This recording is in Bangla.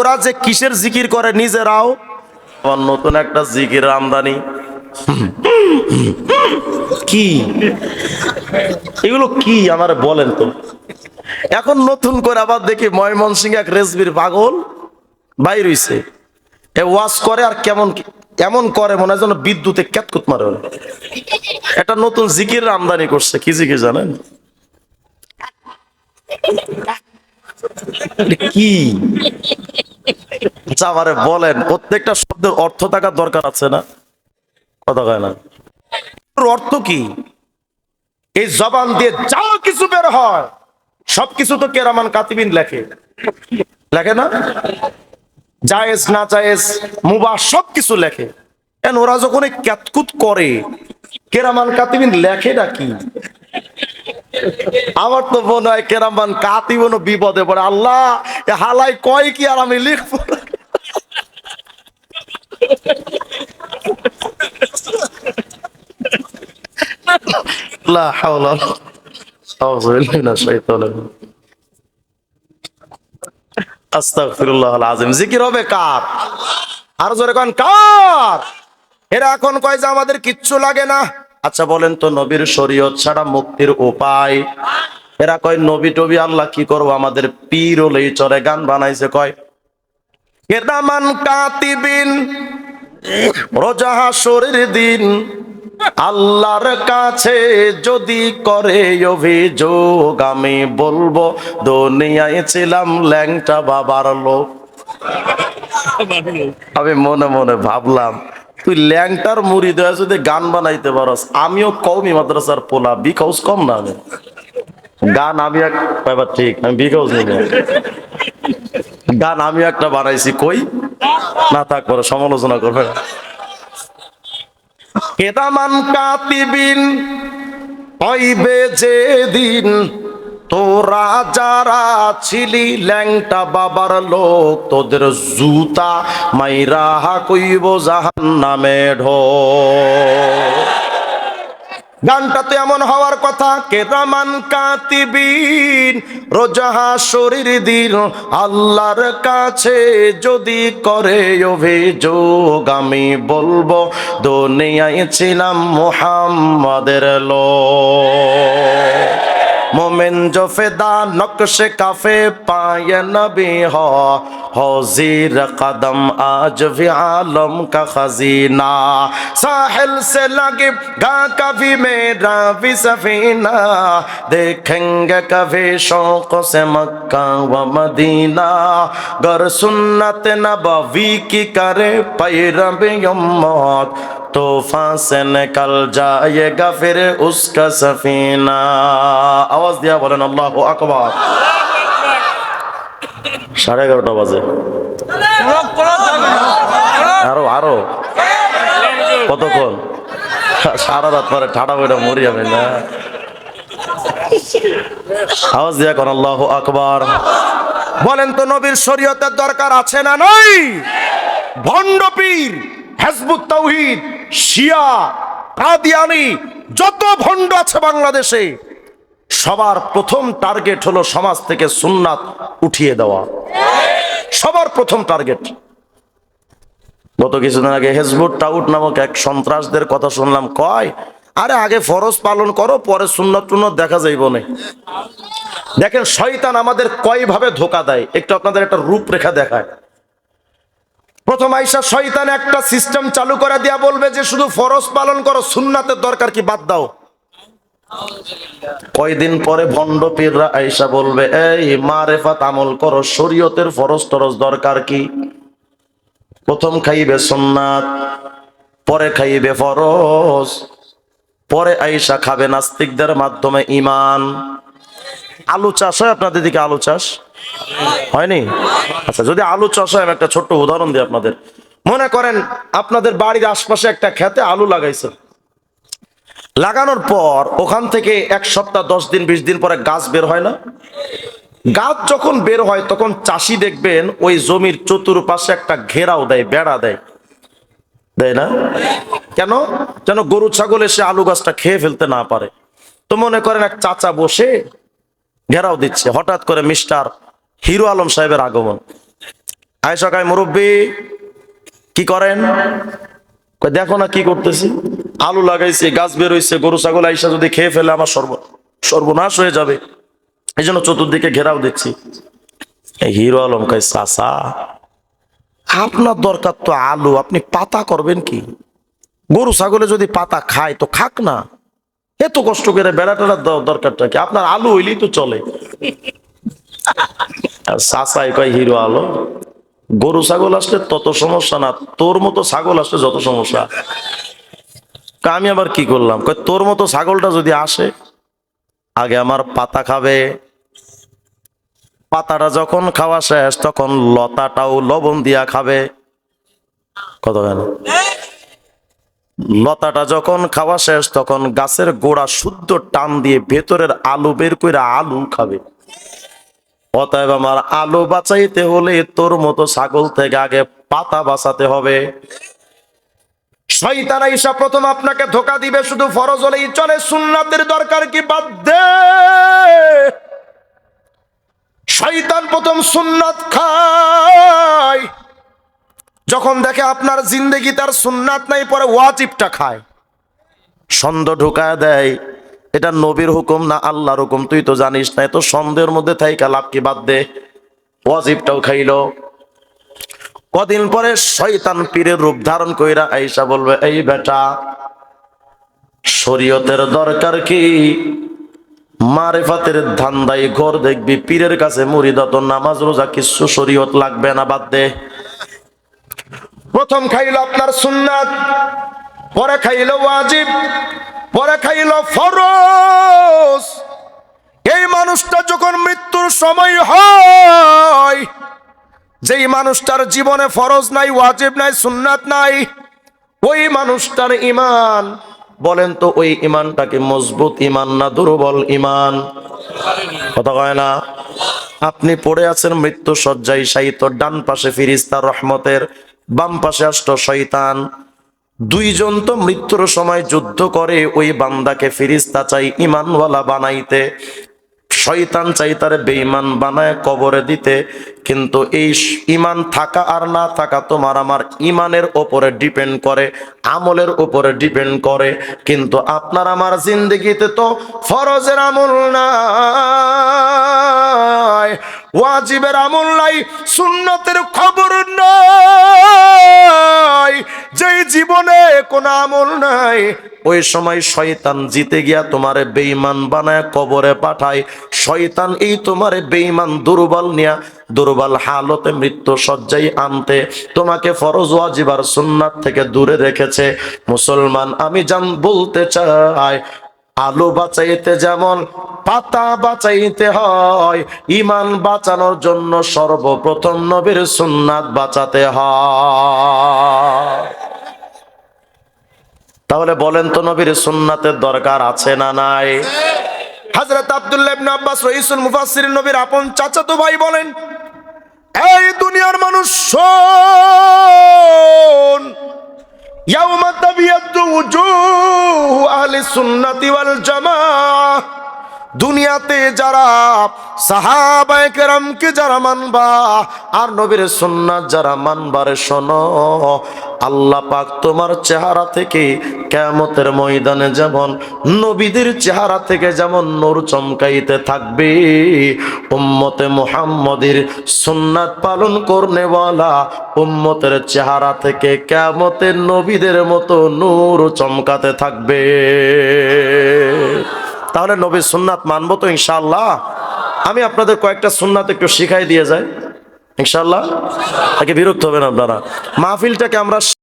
ওরা যে কিসের জিকির করে নিজেরাও? আমার নতুন একটা জিকির আমদানি। কি? এগুলো কি আমার বলেন তো? এখন নতুন করে আবার দেখি ময়মনসিং এক রেসবির পাগল বাইর হইছে। এ ওয়াশ করে আর কেমন এমন করে মনে হয় যেন বিদ্যুতে ক্যাতকুত মারে। একটা নতুন জিকির আমদানি করছে কি জিকির জানেন? কি? আমারে বলেন, প্রত্যেকটা শব্দের অর্থ থাকার দরকার আছে না? কথা কয় না। অর্থ কি? এই জবান দিয়ে যা কিছু বের হয়, সবকিছু তো কেরামান কাতিবিন লেখে। লেখে না? জায়েজ না জায়েজ, মুবা সবকিছু লেখে। ওরা যখন ক্যাতকুত করে, কেরামান কাতিবিন লেখে না কি? আমার তো মনে হয় কেরামান কাতিবন বিপদে পড়ে। আল্লাহ হালাই কয় কি আর আমি লিখব? বিল্লাহি মিনাশ শাইতানির রাজিম। আস্তাগফিরুল্লাহ আযীম। জিকির হবে কার? আর জোরে কোন, কার? এরা এখন কয় যে আমাদের কিচ্ছু লাগে না। আচ্ছা বলেন তো নবীর শরীয়ত ছাড়া মুক্তির উপায়? এরা কয়, নবী টবি আল্লাহ কি করব? আমাদের পীর হলেই চলে, গান বানাইছে কয়। কেদামান কাতিবিন রোজাহা শরীর দিন আল্লাহর কাছে যদি করে অভিযোগ, আমি বলব, দুনিয়ায় ছিলাম ল্যাংটা বাবার লোক। আমি মনে মনে ভাবলাম, তুই ল্যাংটার মুড়ি দেওয়া যদি গান বানাইতে পারস, আমিও কৌমি মাদ্রাসার পোলা বিকাউস কম না আমি? গান আমি এক এবার ঠিক, আমি বিকাউস গান আমি একটা বানাইছি, কই? না থাক, পরে সমালোচনা করবে। কেদামান কাতিবিন হইবে যেদিন, তোরা যারা ছিলি ল্যাংটা বাবার লোক, তোদের জুতা মাইরা কইব জাহান নামে ঢো গানটা তো এমন হওয়ার কথা, কেরামান কাতিবিন রোজাহা শরীর দিন, আল্লাহর কাছে যদি করে অভিযোগ, আমি বলব দুনিয়ায় ছিলাম মোহাম্মদের লো মোমেন জোফেদা, নকশে কাফে পায় নবী হ حوزیر قدم آج بھی عالم کا خزینہ۔ ساحل سے لگے گا کبھی میرا بھی سفینہ۔ دیکھیں گے کبھی شوق سے مکہ و مدینہ۔ گر سنت نبوی کی کرے پیرم موت طوفان سے نکل جائے گا پھر اس کا سفینہ۔ آواز دیا بولن اللہ اکبر۔ সাড়ে এগারোটা বাজে। আরও আরও। কতক্ষণ? সারা রাত পরে ঠাডা বইটা মরি আমি না আওয়াজ দিয়া কোন আল্লাহ আকবার। বলেন তো নবীর শরীয়তের দরকার আছে না নাই? ভণ্ড পীর, হেজবুত তাওহীদ, শিয়া, কাদিয়ানি, যত ভণ্ড আছে বাংলাদেশে সবার প্রথম টার্গেট হলো সমাজ থেকে সুন্নাত উঠিয়ে দেওয়া। সবার প্রথম টার্গেট। গত কিছুদিন আগে হেজবুত টাউট নামক এক সন্ত্রাসদের কথা শুনলাম, কয়, আরে আগে ফরজ পালন করো, পরে সুন্নত টুন্নত দেখা যাইব না। দেখেন, শয়তান আমাদের কয়ভাবে ধোকা দেয়? একটু আপনাদের একটা রূপরেখা দেখায়। প্রথম আইসা শয়তান একটা সিস্টেম চালু করে দিয়া বলবে যে, শুধু ফরজ পালন করো, সুন্নাতের দরকার কি বাদ দাও। কয়দিন পরে ভণ্ড পীররা আইসা বলবে, এই মারেফাত আমল করো, শরীয়তের ফরজ টরজ দরকার কি? প্রথম খাইবে সুন্নাত, পরে খাইবে ফরজ, পরে আইসা খাবে নাস্তিকদের মাধ্যমে ইমান আলু চাষ হয় আপনাদের দিকে আলু চাষ? হয়নি? আচ্ছা যদি আলু চাষ হয়, আমি একটা ছোট্ট উদাহরণ দিই আপনাদের। মনে করেন, আপনাদের বাড়ির আশপাশে একটা খেতে আলু লাগাইছে। লাগানোর পর ওখান থেকে এক সপ্তাহ, দশ দিন, বিশ দিন পরে গাছ বের হয় না। গাছ যখন বের হয়, তখন চাষি দেখবেন ওই জমির চতুর্পাশে একটা ঘেরাও দেয়, বেড়া দেয়। দেয় না? কেন? যেন গরু, ছাগল এসে আলু গাছটা খেয়ে ফেলতে না পারে। তো মনে করেন এক চাচা বসে ঘেরাও দিচ্ছে, হঠাৎ করে মিস্টার হিরো আলম সাহেবের আগমন। আয় সকায় মুরব্বী, কি করেন? দেখো না কি করতেছি। আলু লাগাইছে, গাছ বের হইছে, গরু, ছাগল আইসা যদি খেয়ে ফেলে আমার সর্ব, সর্বনাশ হয়ে যাবে। এই জন্য চতুর্দিকে ঘেরাও এই হিরো আলম কয়, চাচা, আপনার দরকার তো আলু, আপনি পাতা করবেন কি? গরু, ছাগলে যদি পাতা খায় তো খাক না। এত কষ্ট করে বেড়া টেড়ার দরকারটা কি? আপনার আলু হইলেই তো চলে। চাচাই কয়, হিরো আলো গরু, ছাগল আসলে তত সমস্যা না, তোর মতো ছাগল আসলে যত সমস্যা। আমি আবার কি করলাম? কয়, তোর মতো ছাগলটা যদি আসে, আগে আমার পাতা খাবে। পাতাটা যখন খাওয়া শেষ, তখন লতাটাও লবণ দিয়া খাবে। কত কেন? লতাটা যখন খাওয়া শেষ, তখন গাছের গোড়া শুদ্ধ টান দিয়ে ভেতরের আলু বের করে আলু খাবে। অতএব আমার আলু বাঁচাইতে হলে তোর মতো ছাগল থেকে আগে পাতা বাঁচাতে হবে। শয়তান ঈশা প্রথম আপনাকে ধোকা দিবে, শুধু ফরজ হলেই চলে, সুন্নাতের দরকার কি বাদ দে? শয়তান প্রথম সুন্নাত খায়, যখন দেখে আপনার জিন্দগি তার সুন্নাত নাই, পরে ওয়াজিবটা খায়। সন্দেহ ঢুকায় দেয়, এটা নবীর হুকুম না আল্লাহর হুকুম, তুই তো জানিস না তো সন্দেহের মধ্যে থাইকা লাভ কি বাদ দে? ওয়াজিবটাও খাইলো। কদিন পরে শয়তান পীরের রূপ ধারণ কইরা আইসা বলবে, এই বেটা, শরীয়তের দরকার কি? মারেফাতের ধান্দাই ঘর দেখবি, পীরের কাছে মুরিদত নামাজ রোজা কিছু শরীয়ত লাগবে না, বাদ দে। প্রথম খাইলো আপনার সুন্নাত, পরে খাইলো ওয়াজিব, পরে খাইলো ফরজ। এই মানুষটা যখন মৃত্যুর সময় হয় যেই মানুষটার জীবনে ফরজ নাই, ওয়াজিব নাই, সুন্নাত নাই, ওই মানুষটার ইমান বলেন তো ওই ইমানটাকে মজবুত ইমান না দুর্বল ইমান কথা কয় না? আপনি পড়ে আছেন মৃত্যু সজ্জায় সাহিত্য ডান পাশে ফিরিস্তার রহমতের, বাম পাশে আষ্ট শয়তান। দুইজন তো মৃত্যুর সময় যুদ্ধ করে, ওই বান্দাকে ফিরিস্তা চাই ইমানওয়ালা বানাইতে। শয়তান চাই তারে বেঈমান বানায় কবরে দিতে, কিন্তু এই ইমান থাকা আর না থাকা তোমার আমার ইমানের ওপরে ডিপেন্ড করে, আমলের উপরে ডিপেন্ড করে, কিন্তু আপনার আমার জিন্দগিতে তো ফরজের আমল ওয়াজিবের আমল নাই, সুন্নতের খবর যেই জীবনে কোনো আমল নাই, ওই সময় শয়তান জিতে গিয়া তোমারে বানায়, কবরে পাঠায়। শয়তান এই তোমারে বেঈমান দুর্বল নিয়া, দুর্বল হালতে মৃত্যু সজ্জাই আনতে তোমাকে ফরজ ওয়াজিবার সুন্নাত থেকে দূরে রেখেছে। মুসলমান, আমি জান বলতে চাই, আলো বাঁচাইতে যেমন পাতা বাঁচাইতে হয়। ইমান বাঁচানোর জন্য সর্বপ্রথম নবীর সুন্নাত বাঁচাতে হয়। তাহলে বলেন তো নবীর সুন্নাতের দরকার আছে না নাই? হযরত আব্দুল্লাহ ইবনে আব্বাস রাইসুল মুফাসসিরিন নবীর আপন চাচাতো ভাই বলেন, এই দুনিয়ার মানুষ শোন, ইয়াউমা তাবিয়াদ্দু উজুহু আহলি সুন্নাতি ওয়াল জামাআহ দুনিয়াতে যারা সাহাবায়ে কেরামকে যারা মানবা, আর নবীর সুন্নাত যারা মানবারে শোনো, আল্লাহ পাক তোমার চেহারা থেকে কেয়ামতের ময়দানে যেমন নবীদের চেহারা থেকে যেমন নূর চমকাইতে থাকবে, উম্মতে মুহাম্মদের সুন্নাত পালন করনেওয়ালা উম্মতের চেহারা থেকে কেয়ামতের নবীদের মতো নূর চমকাতে থাকবে। তাহলে নবীর সুন্নাত মানব তো ইনশাল্লাহ আমি আপনাদের কয়েকটা সুন্নাত একটু শিখাই দিয়ে যাই। ইনশাল্লাহ তাকে বিরক্ত হবেন আপনারা। মাহফিলটাকে আমরা